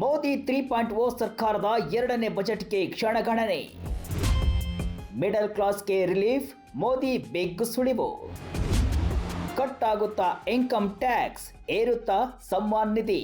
Modi three point O ಸರ್ಕಾರದ ಎರಡನೇ ಬಜೆಟ್ಗೆ ಕ್ಷಣಗಣನೆ ಮಿಡಲ್ ಕ್ಲಾಸ್ಗೆ ರಿಲೀಫ್, ಮೋದಿ ಬಿಗ್ ಸುಳಿವು. ಕಟ್ ಆಗುತ್ತಾ ಇನ್ಕಮ್ ಟ್ಯಾಕ್ಸ್, ಏರುತ್ತಾ ಸಮ್ಮಾನ್ ನಿಧಿ.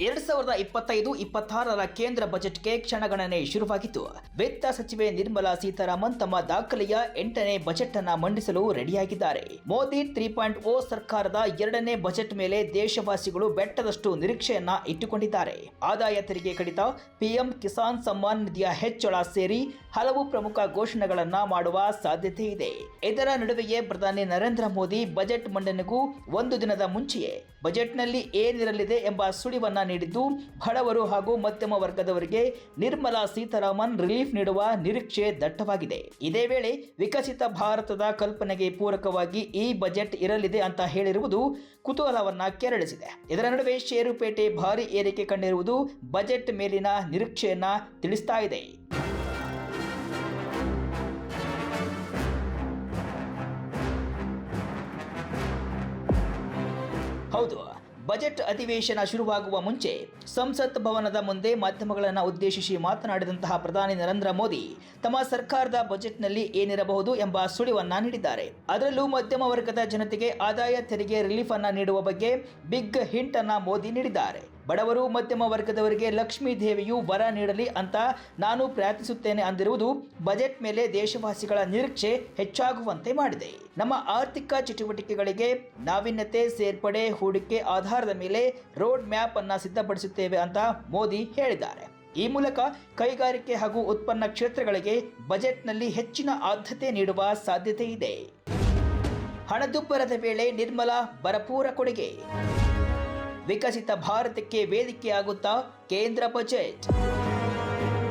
ಎರಡ್ ಸಾವಿರದ ಇಪ್ಪತ್ತೈದು, ಇಪ್ಪತ್ತಾರರ ಕೇಂದ್ರ ಬಜೆಟ್ಗೆ ಕ್ಷಣಗಣನೆ ಶುರುವಾಗಿತ್ತು. ವಿತ್ತ ಸಚಿವೆ ನಿರ್ಮಲಾ ಸೀತಾರಾಮನ್ ತಮ್ಮ ದಾಖಲೆಯ ಎಂಟನೇ ಬಜೆಟ್ ಅನ್ನ ಮಂಡಿಸಲು ರೆಡಿಯಾಗಿದ್ದಾರೆ. ಮೋದಿ ತ್ರೀ ಪಾಯಿಂಟ್ ಓ ಸರ್ಕಾರದ ಎರಡನೇ ಬಜೆಟ್ ಮೇಲೆ ದೇಶವಾಸಿಗಳು ಬೆಟ್ಟದಷ್ಟು ನಿರೀಕ್ಷೆಯನ್ನ ಇಟ್ಟುಕೊಂಡಿದ್ದಾರೆ. ಆದಾಯ ತೆರಿಗೆ ಕಡಿತ, ಪಿಎಂ ಕಿಸಾನ್ ಸಮ್ಮಾನ್ ನಿಧಿಯ ಹೆಚ್ಚಳ ಸೇರಿ ಹಲವು ಪ್ರಮುಖ ಘೋಷಣೆಗಳನ್ನ ಮಾಡುವ ಸಾಧ್ಯತೆ ಇದೆ. ಇದರ ನಡುವೆಯೇ ಪ್ರಧಾನಿ ನರೇಂದ್ರ ಮೋದಿ ಬಜೆಟ್ ಮಂಡನೆಗೂ ಒಂದು ದಿನದ ಮುಂಚೆಯೇ. ಬಜೆಟ್ನಲ್ಲಿ ಏನಿರಲಿದೆ ಎಂಬ ಸುಳಿವನ್ನ ನೀಡಿದ್ದು. ಬಡವರು ಹಾಗೂ ಮಧ್ಯಮ ವರ್ಗದವರಿಗೆ ನಿರ್ಮಲಾ ಸೀತಾರಾಮನ್ ರಿಲೀಫ್ ನೀಡುವ ನಿರೀಕ್ಷೆ ದಟ್ಟವಾಗಿದೆ. ಇದೇ ವೇಳೆ ವಿಕಸಿತ ಭಾರತದ ಕಲ್ಪನೆಗೆ ಪೂರಕವಾಗಿ ಈ ಬಜೆಟ್ ಇರಲಿದೆ ಅಂತ ಹೇಳಿರುವುದು ಕುತೂಹಲವನ್ನ ಕೆರಳಿಸಿದೆ. ಇದರ ನಡುವೆ ಷೇರುಪೇಟೆ ಭಾರಿ ಏರಿಕೆ ಕಂಡಿರುವುದು ಬಜೆಟ್ ಮೇಲಿನ ನಿರೀಕ್ಷೆಯನ್ನ ತಿಳಿಸ್ತಾ ಇದೆ. ಹೌದು. ಬಜೆಟ್ ಅಧಿವೇಶನ ಶುರುವಾಗುವ ಮುಂಚೆ ಸಂಸತ್ ಭವನದ ಮುಂದೆ ಮಾಧ್ಯಮಗಳನ್ನು ಉದ್ದೇಶಿಸಿ ಮಾತನಾಡಿದಂತಹ ಪ್ರಧಾನಿ ನರೇಂದ್ರ ಮೋದಿ, ತಮ್ಮ ಸರ್ಕಾರದ ಬಜೆಟ್ನಲ್ಲಿ ಏನಿರಬಹುದು ಎಂಬ ಸುಳಿವನ್ನ ನೀಡಿದ್ದಾರೆ. ಅದರಲ್ಲೂ ಮಧ್ಯಮ ವರ್ಗದ ಜನತೆಗೆ ಆದಾಯ ತೆರಿಗೆ ರಿಲೀಫ್ ಅನ್ನ ನೀಡುವ ಬಗ್ಗೆ ಬಿಗ್ ಹಿಂಟ್ ಅನ್ನ ಮೋದಿ ನೀಡಿದ್ದಾರೆ. ಬಡವರು, ಮಧ್ಯಮ ವರ್ಗದವರಿಗೆ ಲಕ್ಷ್ಮೀ ದೇವಿಯು ವರ ನೀಡಲಿ ಅಂತ ನಾನು ಪ್ರಾರ್ಥಿಸುತ್ತೇನೆ ಅಂದಿರುವುದು ಬಜೆಟ್ ಮೇಲೆ ದೇಶವಾಸಿಗಳ ನಿರೀಕ್ಷೆ ಹೆಚ್ಚಾಗುವಂತೆ ಮಾಡಿದೆ. ನಮ್ಮ ಆರ್ಥಿಕ ಚಟುವಟಿಕೆಗಳಿಗೆ ನಾವೀನ್ಯತೆ ಸೇರ್ಪಡೆ, ಹೂಡಿಕೆ ಆಧಾರದ ಮೇಲೆ ರೋಡ್ ಮ್ಯಾಪ್ ಅನ್ನು ಸಿದ್ಧಪಡಿಸುತ್ತೇವೆ ಅಂತ ಮೋದಿ ಹೇಳಿದ್ದಾರೆ. ಈ ಮೂಲಕ ಕೈಗಾರಿಕೆ ಹಾಗೂ ಉತ್ಪನ್ನ ಕ್ಷೇತ್ರಗಳಿಗೆ ಬಜೆಟ್ನಲ್ಲಿ ಹೆಚ್ಚಿನ ಆದ್ಯತೆ ನೀಡುವ ಸಾಧ್ಯತೆ ಇದೆ. ಹಣದುಬ್ಬರದ ವೇಳೆ ನಿರ್ಮಲಾ ಭರಪೂರ ಕೊಡುಗೆ. ವಿಕಸಿತ ಭಾರತಕ್ಕೆ ವೇದಿಕೆಯಾಗುತ್ತಾ ಕೇಂದ್ರ ಬಜೆಟ್.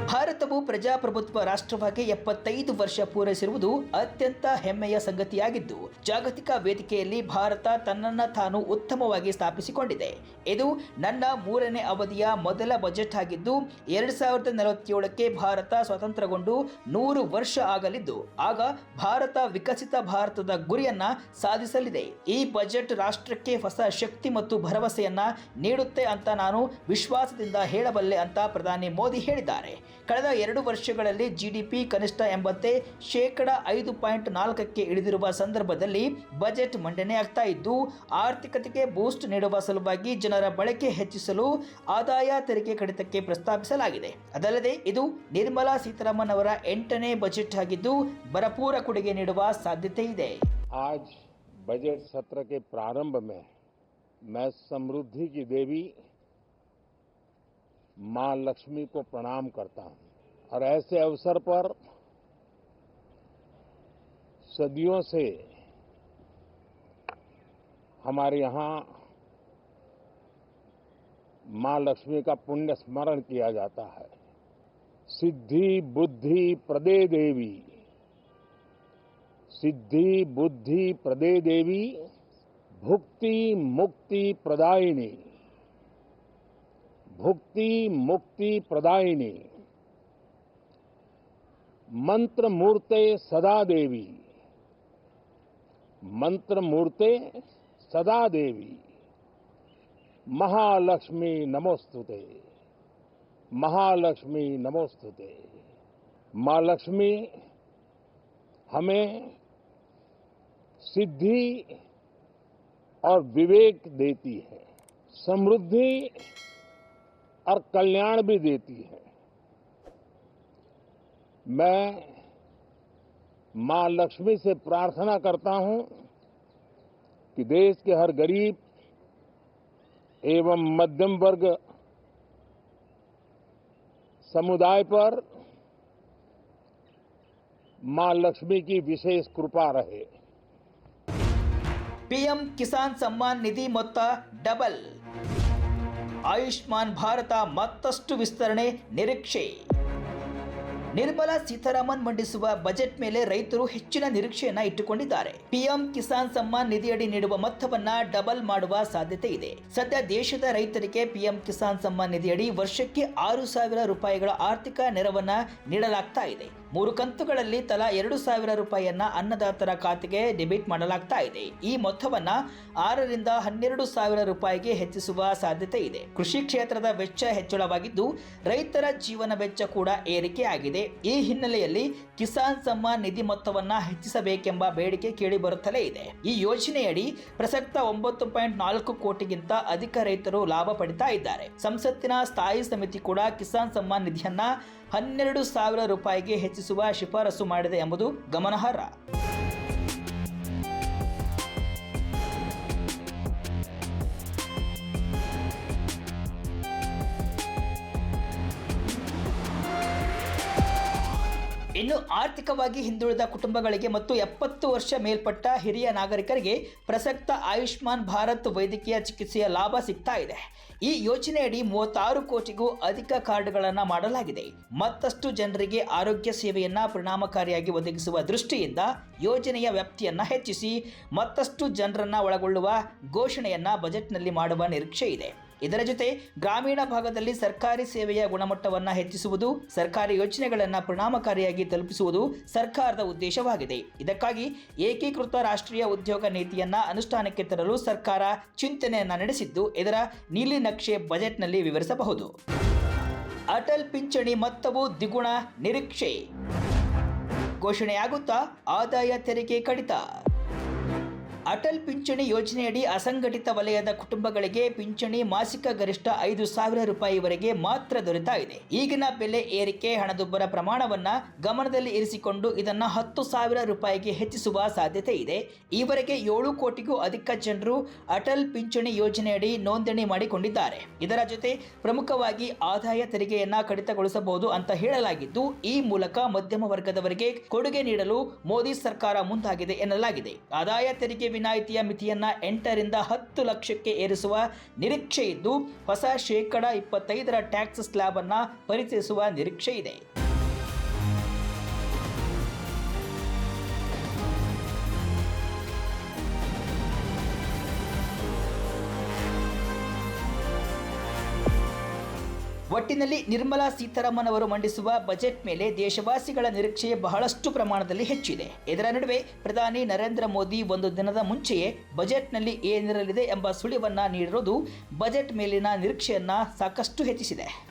ಭಾರತವು ಪ್ರಜಾಪ್ರಭುತ್ವ ರಾಷ್ಟ್ರವಾಗಿ ಎಪ್ಪತ್ತೈದು ವರ್ಷ ಪೂರೈಸಿರುವುದು ಅತ್ಯಂತ ಹೆಮ್ಮೆಯ ಸಂಗತಿಯಾಗಿದ್ದು, ಜಾಗತಿಕ ವೇದಿಕೆಯಲ್ಲಿ ಭಾರತ ತನ್ನನ್ನು ತಾನು ಉತ್ತಮವಾಗಿ ಸ್ಥಾಪಿಸಿಕೊಂಡಿದೆ. ಇದು ನನ್ನ ಮೂರನೇ ಅವಧಿಯ ಮೊದಲ ಬಜೆಟ್ ಆಗಿದ್ದು, ಎರಡ್ ಸಾವಿರದ ನಲವತ್ತೇಳಕ್ಕೆ ಭಾರತ ಸ್ವತಂತ್ರಗೊಂಡು ನೂರು ವರ್ಷ ಆಗಲಿದ್ದು, ಆಗ ಭಾರತ ವಿಕಸಿತ ಭಾರತದ ಗುರಿಯನ್ನ ಸಾಧಿಸಲಿದೆ. ಈ ಬಜೆಟ್ ರಾಷ್ಟ್ರಕ್ಕೆ ಹೊಸ ಶಕ್ತಿ ಮತ್ತು ಭರವಸೆಯನ್ನ ನೀಡುತ್ತೆ ಅಂತ ನಾನು ವಿಶ್ವಾಸದಿಂದ ಹೇಳಬಲ್ಲೆ ಅಂತ ಪ್ರಧಾನಿ ಮೋದಿ ಹೇಳಿದ್ದಾರೆ. ಕಳೆದ ಎರಡು ವರ್ಷಗಳಲ್ಲಿ ಜಿಡಿಪಿ ಕನಿಷ್ಠ ಎಂಬಂತೆ ಶೇಕಡ ಐದು ಪಾಯಿಂಟ್ ನಾಲ್ಕಕ್ಕೆ ಇಳಿದಿರುವ ಸಂದರ್ಭದಲ್ಲಿ ಬಜೆಟ್ ಮಂಡನೆಯಾಗ್ತಾ ಇದ್ದು ಆರ್ಥಿಕತೆಗೆ ಬೂಸ್ಟ್ ನೀಡುವ ಸಲುವಾಗಿ ಜನರ ಬಳಕೆ ಹೆಚ್ಚಿಸಲು ಆದಾಯ ತೆರಿಗೆ ಕಡಿತಕ್ಕೆ ಪ್ರಸ್ತಾಪಿಸಲಾಗಿದೆ ಅದಲ್ಲದೆ ಇದು ನಿರ್ಮಲಾ ಸೀತಾರಾಮನ್ ಅವರ ಎಂಟನೇ ಬಜೆಟ್ ಆಗಿದ್ದು ಭರಪೂರ ಕೊಡುಗೆ ನೀಡುವ ಸಾಧ್ಯತೆ ಇದೆ आज बजट सत्र के प्रारंभ में मैं समृद्धि की देवी माँ लक्ष्मी को प्रणाम करता हूँ। और ऐसे अवसर पर सदियों से हमारे यहाँ माँ लक्ष्मी का पुण्य स्मरण किया जाता है। सिद्धि, बुद्धि, प्रदे देवी। सिद्धि, बुद्धि, प्रदे देवी, भुक्ति, मुक्ति, प्रदायिनी। भुक्ति मुक्ति प्रदायिनी। मंत्र मूर्ते सदा देवी। मंत्र मूर्ते सदा देवी। महालक्ष्मी नमोस्तुते। महालक्ष्मी नमोस्तुते। माँ लक्ष्मी, हमें सिद्धि और विवेक देती है। समृद्धि और कल्याण भी देती है मैं मां लक्ष्मी से प्रार्थना करता हूं कि देश के हर गरीब एवं मध्यम वर्ग समुदाय पर मां लक्ष्मी की विशेष कृपा रहे ಪಿಎಂ ಕಿಸಾನ್ ಸಮ್ಮಾನ್ ನಿಧಿ ಮೊತ್ತ ಡಬಲ್ ಆಯುಷ್ಮಾನ್ ಭಾರತ ಮತ್ತಷ್ಟು ವಿಸ್ತರಣೆ, ನಿರೀಕ್ಷೆ. ನಿರ್ಮಲಾ ಸೀತಾರಾಮನ್ ಮಂಡಿಸುವ ಬಜೆಟ್ ಮೇಲೆ ರೈತರು ಹೆಚ್ಚಿನ ನಿರೀಕ್ಷೆಯನ್ನ ಇಟ್ಟುಕೊಂಡಿದ್ದಾರೆ. ಪಿಎಂ ಕಿಸಾನ್ ಸಮ್ಮಾನ್ ನಿಧಿಯಡಿ ನೀಡುವ ಮೊತ್ತವನ್ನ ಡಬಲ್ ಮಾಡುವ ಸಾಧ್ಯತೆ ಇದೆ. ಸದ್ಯ ದೇಶದ ರೈತರಿಗೆ ಪಿಎಂ ಕಿಸಾನ್ ಸಮ್ಮಾನ್ ನಿಧಿಯಡಿ ವರ್ಷಕ್ಕೆ ಆರು ಸಾವಿರ ರೂಪಾಯಿಗಳ ಆರ್ಥಿಕ ನೆರವನ್ನ ನೀಡಲಾಗ್ತಾ ಇದೆ. ಮೂರು ಕಂತುಗಳಲ್ಲಿ ತಲಾ ಎರಡು ಸಾವಿರ ರೂಪಾಯಿಯನ್ನ ಅನ್ನದಾತರ ಖಾತೆಗೆ ಡೆಬಿಟ್ ಮಾಡಲಾಗ್ತಾ ಇದೆ. ಈ ಮೊತ್ತವನ್ನ ಆರರಿಂದ ಹನ್ನೆರಡು ಸಾವಿರ ರೂಪಾಯಿಗೆ ಹೆಚ್ಚಿಸುವ ಸಾಧ್ಯತೆ ಇದೆ. ಕೃಷಿ ಕ್ಷೇತ್ರದ ವೆಚ್ಚ ಹೆಚ್ಚಳವಾಗಿದ್ದು, ರೈತರ ಜೀವನ ವೆಚ್ಚ ಕೂಡ ಏರಿಕೆಯಾಗಿದೆ. ಈ ಹಿನ್ನೆಲೆಯಲ್ಲಿ ಕಿಸಾನ್ ಸಮ್ಮಾನ್ ನಿಧಿ ಮೊತ್ತವನ್ನ ಹೆಚ್ಚಿಸಬೇಕೆಂಬ ಬೇಡಿಕೆ ಕೇಳಿ ಬರುತ್ತಲೇ ಇದೆ. ಈ ಯೋಜನೆಯಡಿ ಪ್ರಸಕ್ತ ಒಂಬತ್ತು ಪಾಯಿಂಟ್ ನಾಲ್ಕು ಕೋಟಿಗಿಂತ ಅಧಿಕ ರೈತರು ಲಾಭ ಪಡಿತಾ ಇದ್ದಾರೆ. ಸಂಸತ್ತಿನ ಸ್ಥಾಯಿ ಸಮಿತಿ ಕೂಡ ಕಿಸಾನ್ ಸಮ್ಮಾನ್ ನಿಧಿಯನ್ನ ಹನ್ನೆರಡು ಸಾವಿರ ರೂಪಾಯಿಗೆ ಹೆಚ್ಚಿಸುವ ಶಿಫಾರಸು ಮಾಡಿದೆ ಎಂಬುದು ಗಮನಾರ್ಹ. ಇನ್ನು ಆರ್ಥಿಕವಾಗಿ ಹಿಂದುಳಿದ ಕುಟುಂಬಗಳಿಗೆ ಮತ್ತು ಎಪ್ಪತ್ತು ವರ್ಷ ಮೇಲ್ಪಟ್ಟ ಹಿರಿಯ ನಾಗರಿಕರಿಗೆ ಪ್ರಸಕ್ತ ಆಯುಷ್ಮಾನ್ ಭಾರತ್ ವೈದ್ಯಕೀಯ ಚಿಕಿತ್ಸೆಯ ಲಾಭ ಸಿಗ್ತಾ ಇದೆ. ಈ ಯೋಜನೆಯಡಿ ಮೂವತ್ತಾರು ಕೋಟಿಗೂ ಅಧಿಕ ಕಾರ್ಡ್ಗಳನ್ನು ಮಾಡಲಾಗಿದೆ. ಮತ್ತಷ್ಟು ಜನರಿಗೆ ಆರೋಗ್ಯ ಸೇವೆಯನ್ನು ಪರಿಣಾಮಕಾರಿಯಾಗಿ ಒದಗಿಸುವ ದೃಷ್ಟಿಯಿಂದ ಯೋಜನೆಯ ವ್ಯಾಪ್ತಿಯನ್ನು ಹೆಚ್ಚಿಸಿ ಮತ್ತಷ್ಟು ಜನರನ್ನು ಒಳಗೊಳ್ಳುವ ಘೋಷಣೆಯನ್ನು ಬಜೆಟ್ನಲ್ಲಿ ಮಾಡುವ ನಿರೀಕ್ಷೆ ಇದೆ. ಇದರ ಜೊತೆ ಗ್ರಾಮೀಣ ಭಾಗದಲ್ಲಿ ಸರ್ಕಾರಿ ಸೇವೆಯ ಗುಣಮಟ್ಟವನ್ನು ಹೆಚ್ಚಿಸುವುದು, ಸರ್ಕಾರಿ ಯೋಜನೆಗಳನ್ನು ಪರಿಣಾಮಕಾರಿಯಾಗಿ ತಲುಪಿಸುವುದು ಸರ್ಕಾರದ ಉದ್ದೇಶವಾಗಿದೆ. ಇದಕ್ಕಾಗಿ ಏಕೀಕೃತ ರಾಷ್ಟ್ರೀಯ ಉದ್ಯೋಗ ನೀತಿಯನ್ನ ಅನುಷ್ಠಾನಕ್ಕೆ ತರಲು ಸರ್ಕಾರ ಚಿಂತನೆಯನ್ನ ನಡೆಸಿದ್ದು, ಇದರ ನೀಲಿ ನಕ್ಷೆ ಬಜೆಟ್ನಲ್ಲಿ ವಿವರಿಸಬಹುದು. ಅಟಲ್ ಪಿಂಚಣಿ ಮೊತ್ತವು ದ್ವಿಗುಣ ನಿರೀಕ್ಷೆ. ಘೋಷಣೆಯಾಗುತ್ತಾ ಆದಾಯ ತೆರಿಗೆ ಕಡಿತ. ಅಟಲ್ ಪಿಂಚಣಿ ಯೋಜನೆಯಡಿ ಅಸಂಘಟಿತ ವಲಯದ ಕುಟುಂಬಗಳಿಗೆ ಪಿಂಚಣಿ ಮಾಸಿಕ ಗರಿಷ್ಠ ಐದು ಸಾವಿರ ರೂಪಾಯಿವರೆಗೆ ಮಾತ್ರ ದೊರೆತಾ ಇದೆ. ಈಗಿನ ಬೆಲೆ ಏರಿಕೆ, ಹಣದುಬ್ಬರ ಪ್ರಮಾಣವನ್ನ ಗಮನದಲ್ಲಿ ಇರಿಸಿಕೊಂಡು ಇದನ್ನ ಹತ್ತು ಸಾವಿರ ರೂಪಾಯಿಗೆ ಹೆಚ್ಚಿಸುವ ಸಾಧ್ಯತೆ ಇದೆ. ಈವರೆಗೆ ಏಳು ಕೋಟಿಗೂ ಅಧಿಕ ಜನರು ಅಟಲ್ ಪಿಂಚಣಿ ಯೋಜನೆಯಡಿ ನೋಂದಣಿ ಮಾಡಿಕೊಂಡಿದ್ದಾರೆ. ಇದರ ಜೊತೆ ಪ್ರಮುಖವಾಗಿ ಆದಾಯ ತೆರಿಗೆಯನ್ನ ಕಡಿತಗೊಳಿಸಬಹುದು ಅಂತ ಹೇಳಲಾಗಿದ್ದು, ಈ ಮೂಲಕ ಮಧ್ಯಮ ವರ್ಗದವರಿಗೆ ಕೊಡುಗೆ ನೀಡಲು ಮೋದಿ ಸರ್ಕಾರ ಮುಂದಾಗಿದೆ ಎನ್ನಲಾಗಿದೆ. ಆದಾಯ ತೆರಿಗೆ ವಿನಾಯಿತಿಯ ಮಿತಿಯನ್ನ ಎಂಟರಿಂದ ಹತ್ತು ಲಕ್ಷಕ್ಕೆ ಏರಿಸುವ ನಿರೀಕ್ಷೆ ಇದ್ದು, ಹೊಸ ಶೇಕಡ ಇಪ್ಪತ್ತೈದರ ಟ್ಯಾಕ್ಸ್ ಸ್ಲ್ಯಾಬ್ ಅನ್ನ ಪರಿಚಯಿಸುವ ನಿರೀಕ್ಷೆ ಇದೆ. ಒಟ್ಟಿನಲ್ಲಿ ನಿರ್ಮಲಾ ಸೀತಾರಾಮನ್ ಅವರು ಮಂಡಿಸುವ ಬಜೆಟ್ ಮೇಲೆ ದೇಶವಾಸಿಗಳ ನಿರೀಕ್ಷೆ ಬಹಳಷ್ಟು ಪ್ರಮಾಣದಲ್ಲಿ ಹೆಚ್ಚಿದೆ. ಇದರ ನಡುವೆ ಪ್ರಧಾನಿ ನರೇಂದ್ರ ಮೋದಿ ಒಂದು ದಿನದ ಮುಂಚೆಯೇ ಬಜೆಟ್ನಲ್ಲಿ ಏನಿರಲಿದೆ ಎಂಬ ಸುಳಿವನ್ನ ನೀಡಿರುವುದು ಬಜೆಟ್ ಮೇಲಿನ ನಿರೀಕ್ಷೆಯನ್ನ ಸಾಕಷ್ಟು ಹೆಚ್ಚಿಸಿದೆ.